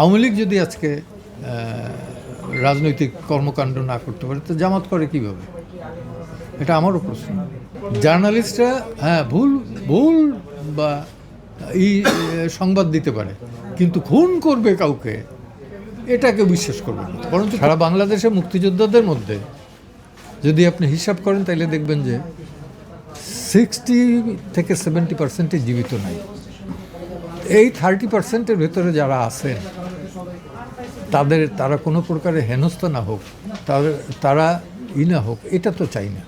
আওয়ামী লীগ যদি আজকে রাজনৈতিক কর্মকাণ্ড না করতে পারে তো জামাত করে কীভাবে? এটা আমারও প্রশ্ন। জার্নালিস্টরা হ্যাঁ ভুল ভুল বা আহ, সংবাদ দিতে পারে কিন্তু খুন করবে কাউকে এটাকে বিশ্বাস করবে না। বরঞ্চ সারা বাংলাদেশে মুক্তিযোদ্ধাদের মধ্যে যদি আপনি হিসাব করেন তাহলে দেখবেন যে সিক্সটি থেকে সেভেন্টি পার্সেন্টে জীবিত নাই। এই থার্টি পার্সেন্টের ভেতরে যারা আছেন, তাদের, তারা কোনো প্রকারে হেনস্থা না হোক, তাদের, তারা ই না হোক, এটা তো চাই না।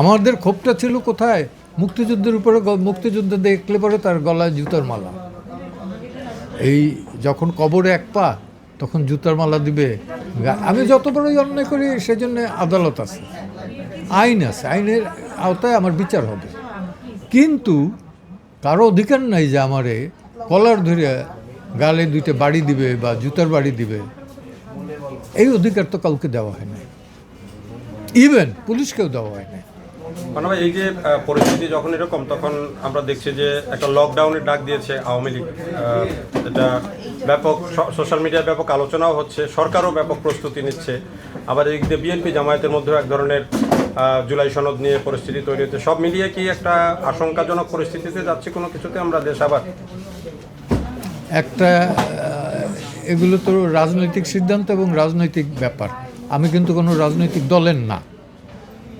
আমাদের ক্ষোভটা ছিল কোথায়? মুক্তিযুদ্ধের উপরে মুক্তিযুদ্ধ দেখলে পরে তার গলায় জুতার মালা। এই যখন কবরে এক পা, তখন জুতার মালা দিবে। আমি যত বড়ই অন্যায় করি, সেজন্য আদালত আছে। আইন আছে, আইনের আওতায় আমার বিচার হবে। কিন্তু কারও অধিকার নাই যে আমারে কলার ধরে গালে দুইটা বাড়ি দিবে বা জুতার বাড়ি দিবে, এই অধিকার তো কাউকে দেওয়া হয় না ইভেন পুলিশকেও দেওয়া হয় না মানে এই যে পরিস্থিতি যখন এরকম, তখন আমরা দেখছি যে একটা লকডাউনের ডাক দিয়েছে আওয়ামী লীগ। এটা ব্যাপক সোশ্যাল মিডিয়ায় ব্যাপক আলোচনাও হচ্ছে, সরকারও ব্যাপক প্রস্তুতি নিচ্ছে। আবার এই যে বিএনপি জামায়াতের মধ্যেও এক ধরনের জুলাই সনদ নিয়ে পরিস্থিতি তৈরি হচ্ছে। সব মিলিয়ে কি একটা আশঙ্কাজনক পরিস্থিতিতে যাচ্ছে কোনো কিছুতে আমরা দেশ আবার একটা এগুলো তো রাজনৈতিক সিদ্ধান্ত এবং রাজনৈতিক ব্যাপার। আমি কিন্তু কোনো রাজনৈতিক দলের না।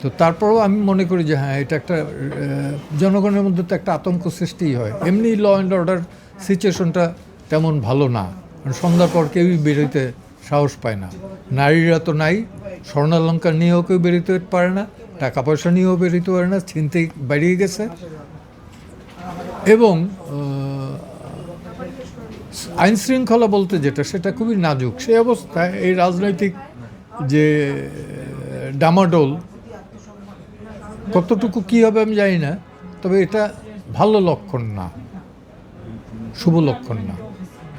তো তারপরেও আমি মনে করি যে হ্যাঁ এটা একটা জনগণের মধ্যে তো একটা আতঙ্ক সৃষ্টিই হয়। এমনি ল অ্যান্ড অর্ডার সিচুয়েশনটা তেমন ভালো না। কারণ সন্ধ্যার পর কেউই বেরোতে সাহস পায় না। নারীরা তো নাই স্বর্ণালঙ্কার নিয়েও কেউ বেরোতে পারে না, টাকা পয়সা নিয়েও বেরোতে পারে না চিনতে বেরিয়ে গেছে। এবং আইন শৃঙ্খলা বলতে যেটা সেটা খুবই নাজুক। সেই অবস্থায় এই রাজনৈতিক যে ডামাডোল কতটুকু কী হবে আমি জানি না তবে এটা ভালো লক্ষণ না শুভ লক্ষণ না।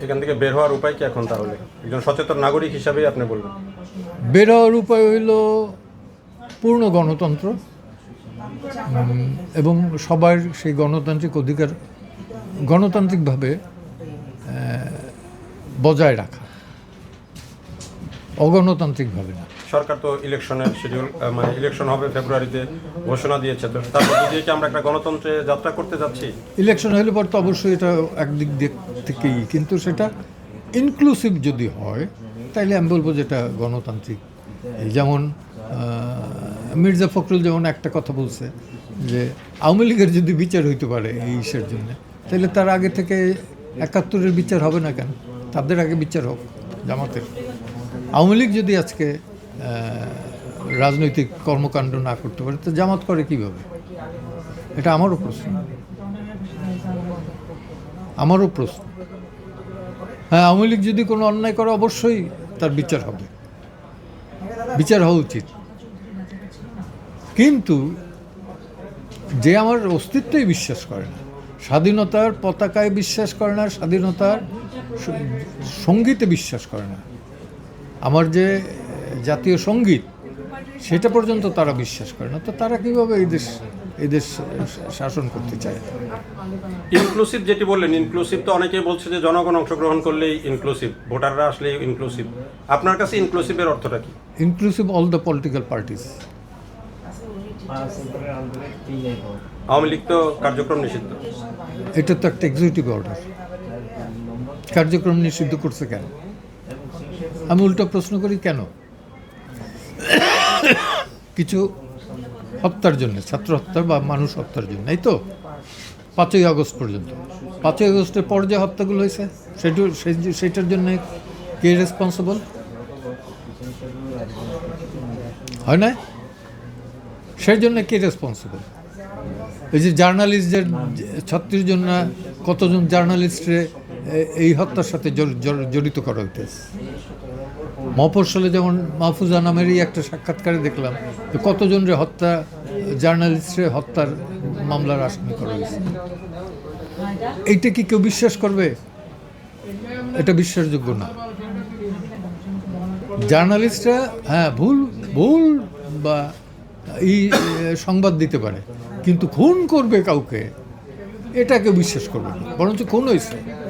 এখান থেকে বের হওয়ার উপায় কি এখন তাহলে? একজন সচেতন নাগরিক হিসাবেই আপনি বলবেন। বের হওয়ার উপায় হইল পূর্ণ গণতন্ত্র এবং সবার সেই গণতান্ত্রিক অধিকার গণতান্ত্রিকভাবে বজায় রাখা। অগণতান্ত্রিকভাবে না। সরকার তো ইলেকশনের শিডিউল মানে ইলেকশন হবে ফেব্রুয়ারিতে ঘোষণা দিয়েছে। তো তার মধ্যে দিয়ে কি আমরা একটা গণতন্ত্রে যাত্রা করতে যাচ্ছি? ইলেকশন হলে পর তো অবশ্যই এটা একদিক দিক থেকেই কিন্তু সেটা ইনক্লুসিভ যদি হয় তাইলে আমি বলব যেটা গণতান্ত্রিক। যেমন মির্জা ফখরুল যেমন একটা কথা বলছে যে আওয়ামী লীগের যদি বিচার হইতে পারে এই ইসের জন্য তাহলে তার আগে থেকে একাত্তরের বিচার হবে না কেন? তাদের আগে বিচার হোক, জামাতের। আওয়ামী লীগ যদি আজকে রাজনৈতিক কর্মকাণ্ড না করতে পারে, তো জামাত করে কীভাবে? এটা আমারও প্রশ্ন। আমারও প্রশ্ন। হ্যাঁ আওয়ামী লীগ যদি কোনো অন্যায় করে, অবশ্যই তার বিচার হবে। বিচার হওয়া উচিত। কিন্তু যে আমার অস্তিত্বই বিশ্বাস করে না, স্বাধীনতার পতাকায় বিশ্বাস করে না, স্বাধীনতার সঙ্গীতে বিশ্বাস করে না। আমার যে জাতীয় সংগীত সেটা পর্যন্ত তারা বিশ্বাস করে না। তো তারা কীভাবে এই দেশ এই দেশ শাসন করতে চায়? ইনক্লুসিভ যেটি বললেন ইনক্লুসিভ তো অনেকেই বলছে যে জনগণ অংশগ্রহণ করলেই ইনক্লুসিভ ভোটাররা আসলে ইনক্লুসিভ আপনার কাছে ইনক্লুসিভের অর্থটা কি? Inclusive all the political parties. Awami League তো কার্যক্রম নিষিদ্ধ। এটা তো একটা এক্সিকিউটিভ অর্ডার কার্যক্রম নিষিদ্ধ করছে কেন? আমি উল্টো প্রশ্ন করি, কেন? কিছু হত্যার জন্য, ছাত্র হত্যা বা মানুষ হত্যার জন্য, এই তো? পাঁচই আগস্ট পর্যন্ত। পাঁচই আগস্টের পর যে হত্যাগুলো হয়েছে, সেটু সেটার জন্য কে রেসপন্সিবল হয় না? সেই জন্য কে রেসপন্সিবল এই যে জার্নালিস্টদের ছাত্রীর জন্য কতজন জার্নালিস্টরে এই হত্যার সাথে জড়- জড়- জড়িত করা হইতেছে। মফস্বলে যেমন মাহফুজা নামেরই একটা সাক্ষাৎকারে দেখলাম যে কতজনের হত্যা, জার্নালিস্টরে হত্যার মামলার আসামি করা হয়েছে। এইটা কি কেউ বিশ্বাস করবে? এটা বিশ্বাসযোগ্য না। জার্নালিস্টরা হ্যাঁ ভুল ভুল বা এই সংবাদ দিতে পারে, কিন্তু খুন করবে কাউকে এটাকে বিশ্বাস করবে না। বরঞ্চ খুন হয়েছে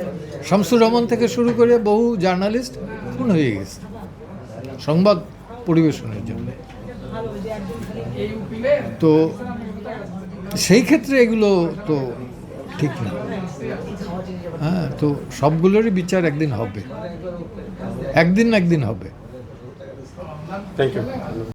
শামসুর রহমান থেকে শুরু করে বহু জার্নালিস্ট খুন হয়ে গেছে। সংবাদ পরিবেশনের জন্য। তো সেই ক্ষেত্রে এগুলো তো ঠিক না। হ্যাঁ তো সবগুলোরই বিচার একদিন হবে। একদিন একদিন হবে। Thank you